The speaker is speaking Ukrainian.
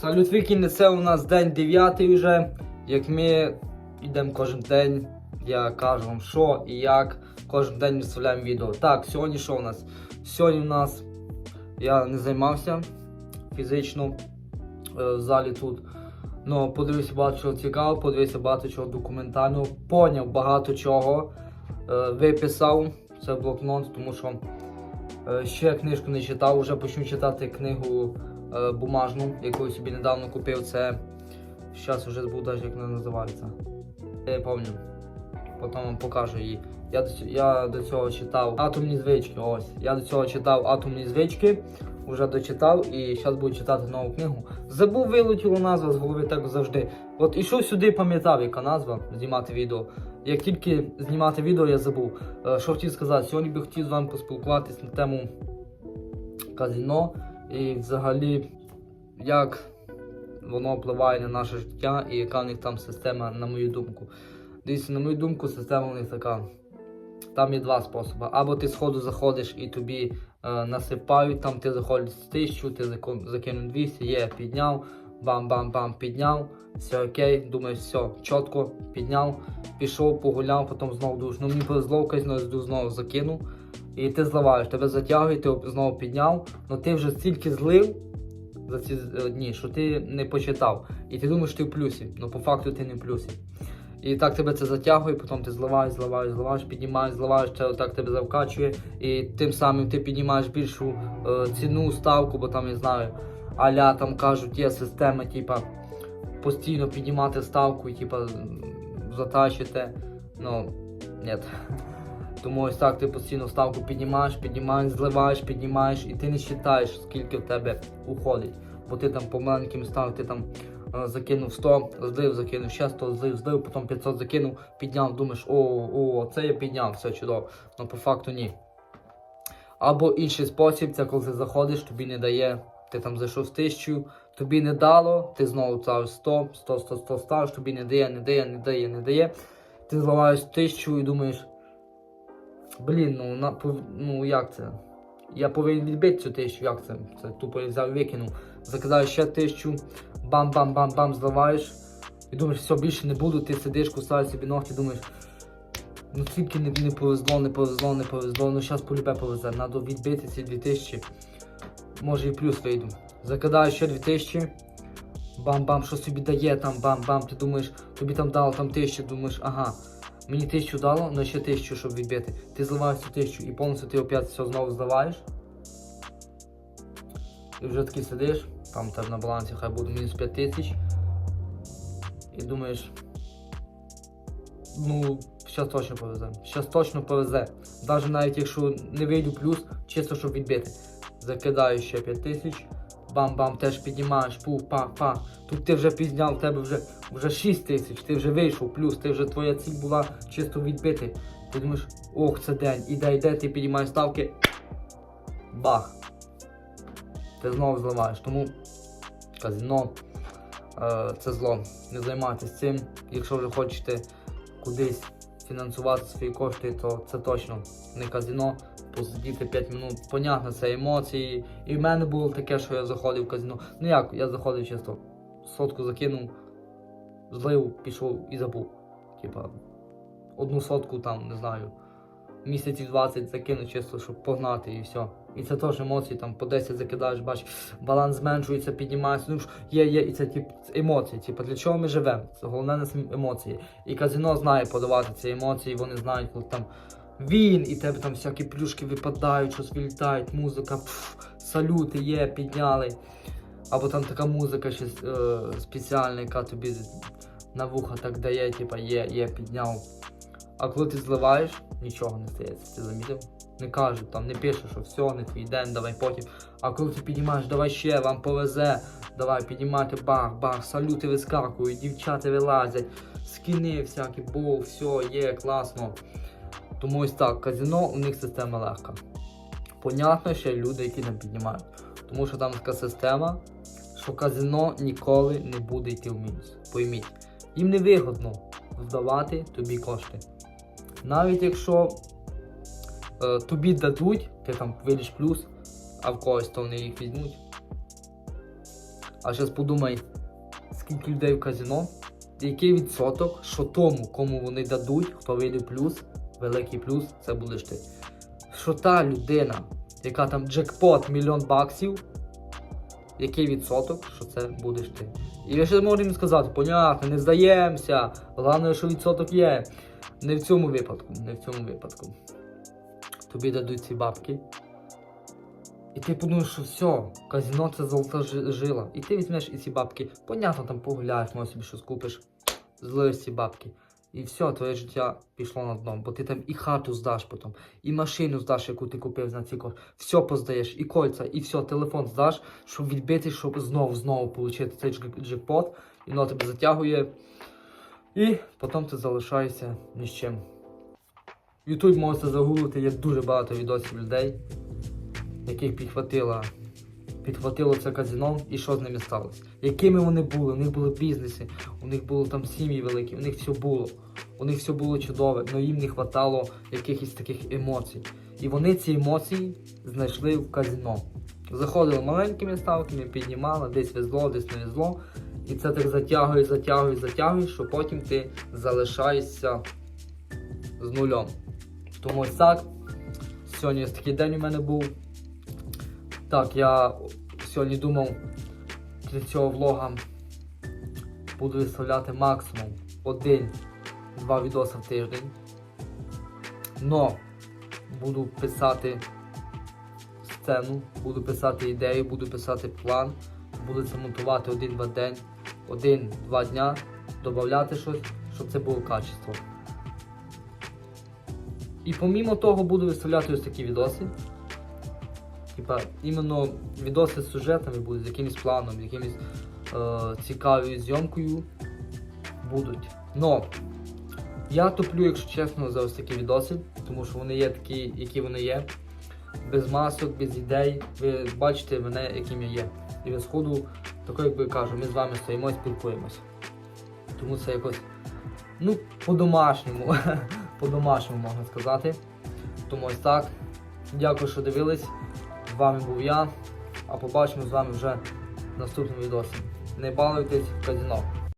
Салют Вікінг, це у нас день 9 вже. Як ми йдемо кожен день, я кажу вам, що і як. Кожен день виставляємо відео. Так, сьогодні що у нас? Сьогодні у нас я не займався фізично е, в залі тут. Ну, подивився багато чого цікавого, подивився багато чого документального, поняв багато чого, е, виписав це блокнот, тому що е, ще книжку не читав, вже почну читати книгу бумажну, яку я собі недавно купив. Це зараз вже забув як вона називається. Я пам'ятаю. Потім вам покажу її. Я до, я до цього читав атомні звички. Ось. Я до цього читав атомні звички, вже дочитав і зараз буду читати нову книгу. Забув вилетіло назва з голови так завжди. От ішов сюди, пам'ятав, яка назва знімати відео. Як тільки знімати відео, я забув. Е, Що хотів сказати, сьогодні би хотів з вами поспілкуватись на тему казино і взагалі як воно впливає на наше життя і яка в них там система, на мою думку. Дивіться, на мою думку, система у них така. Там є два способи. Або ти сходу заходиш і тобі е, насипають, там ти заходиш з тисячу, ти закинув 200, є, підняв, бам-бам-бам, підняв, все окей, думаєш, все, чітко, підняв, пішов, погуляв, потім знову душ. Ну мені повезло, в знову закинув. І ти зливаєш, тебе затягує, ти знову підняв, але ти вже стільки злив за ці е, дні, що ти не почитав. І ти думаєш, ти в плюсі, але по факту ти не в плюсі. І так тебе це затягує, потім ти зливаєш, зливаєш, зливаєш, піднімаєш, зливаєш, це так тебе завкачує. І тим самим ти піднімаєш більшу е, ціну, ставку, бо там я знаю, аля там кажуть, є система, типа, постійно піднімати ставку і типа затащите. Ну, ні. Тому ось так ти постійно ставку піднімаєш, піднімаєш, зливаєш, піднімаєш, і ти не вважаєш, скільки в тебе уходить. Бо ти там по маленьким ставкам, ти там е, закинув 100, злив, закинув ще 100, злив, злив, потім 500 закинув, підняв, думаєш, о, о, це я підняв, все чудово. Ну по факту ні. Або інший спосіб, це коли ти заходиш, тобі не дає, ти там зайшов з тисячу, тобі не дало, ти знову ставиш 100, 100, 100, 100 ставиш, тобі не дає, не дає, не дає, не дає. Ти зливаєш тисячу і думаєш, блін, ну, на, ну як це? Я повинен відбити цю тисячу, як це? Це тупо я взяв викинув. Закидаєш ще тисячу, бам-бам-бам-бам, зливаєш. І думаєш, все, більше не буду, ти сидиш, кусаєш собі ногті, думаєш, ну тільки не, не повезло, не повезло, не повезло, ну зараз полюбе повезе, треба відбити ці 2000, може і плюс вийду. Закидаєш ще 2000, бам-бам, що собі дає там, бам-бам, ти думаєш, тобі там дало там тисячу, думаєш, ага, мені тисячу дало, на ще тисячу, щоб відбити. Ти зливаєш цю тисячу і повністю ти опять все знову зливаєш. І вже такий сидиш, там тебе на балансі хай буде мінус 5 тисяч. І думаєш, ну, зараз точно повезе. Зараз точно повезе. Навіть навіть якщо не вийду плюс, чисто щоб відбити. Закидаю ще 5 тисяч. Бам-бам, теж піднімаєш, пух, па, па. Тут ти вже підняв, в тебе вже, вже 6 тисяч, ти вже вийшов, плюс, ти вже твоя ціль була чисто відбити. Ти думаєш, ох, це день, іде, йде, ти піднімаєш ставки. Бах. Ти знову зливаєш. Тому казино е, це зло. Не займайтесь цим. Якщо вже хочете кудись фінансувати свої кошти, то це точно не казино. Посидіти 5 минут, понятно, це емоції. І в мене було таке, що я заходив в казино. Ну як, я заходив чисто, сотку закинув, злив, пішов і забув. Типа, одну сотку там, не знаю, місяців 20 закинув чисто, щоб погнати і все. І це теж емоції, там по 10 закидаєш, бачиш, баланс зменшується, піднімається. Ну, є, є, і це тип, емоції. Типу, для чого ми живемо? Це головне на самі емоції. І казино знає подавати ці емоції, вони знають, коли там він, і тебе там всякі плюшки випадають, щось вилітають, музика, пф, салюти є, підняли. Або там така музика ще е, спеціальна, яка тобі на вуха так дає, типа є, є, підняв. А коли ти зливаєш, нічого не стається, ти замітив? Не кажуть, там не пише, що все, не твій день, давай потім. А коли ти піднімаєш, давай ще, вам повезе, давай піднімайте бах, бах, салюти вискакують, дівчата вилазять, скіни всякі, бо все, є, класно. Тому ось так, казино у них система легка. Понятно, ще люди, які там піднімають. Тому що там така система, що казино ніколи не буде йти в мінус. Пойміть, їм не вигодно вдавати тобі кошти. Навіть якщо е, тобі дадуть, ти там виліш плюс, а в когось то вони їх візьмуть. А зараз подумай, скільки людей в казино, який відсоток, що тому, кому вони дадуть, хто вийде плюс, великий плюс, це будеш ти. Що та людина, яка там джекпот мільйон баксів, який відсоток, що це будеш ти. І ви ще можете їм сказати, понятно, не здаємося, головне, що відсоток є. Не в цьому випадку, не в цьому випадку. Тобі дадуть ці бабки. І ти подумаєш, що все, казино це золота жила. І ти візьмеш і ці бабки. Понятно, там погуляєш, може собі щось купиш, злиш ці бабки. І все, твоє життя пішло на дно, бо ти там і хату здаш потім, і машину здаш, яку ти купив на ці кошти. Все поздаєш, і кольця, і все, телефон здаш, щоб відбити, щоб знову знову отримати цей джек- джекпот, і воно тебе затягує. І потім ти залишаєшся ні з чим. Ютуб можете загуглити, є дуже багато відосів людей, яких підхватило, підхватило це казино і що з ними сталося. Якими вони були, у них були бізнеси, у них були там сім'ї великі, у них все було. У них все було чудове, але їм не вистачало якихось таких емоцій. І вони ці емоції знайшли в казино. Заходили маленькими ставками, піднімали, десь везло, десь не везло. І це так затягує, затягує, затягує, що потім ти залишаєшся з нульом. Тому ось так. Сьогодні такий день у мене був. Так, я сьогодні думав для цього влога буду виставляти максимум один-два відоси в тиждень. Но буду писати сцену, буду писати ідею, буду писати план, буду це монтувати один-два день, один-два дня, додати щось, щоб це було качество. І помімо того буду виставляти ось такі відоси. Типа, іменно відоси з сюжетами будуть, з якимось планом, з якимось е, цікавою зйомкою будуть. Но я туплю, якщо чесно, за ось такі відоси, тому що вони є такі, які вони є. Без масок, без ідей. Ви бачите мене, яким я є. І ви сходу, тако як би кажу, ми з вами стоїмо і спілкуємося. Тому це якось, ну, по-домашньому. по-домашньому можна сказати. Тому ось так. Дякую, що дивились. Вами був я. А побачимо з вами вже в наступному відео. Не балуйтесь в казино.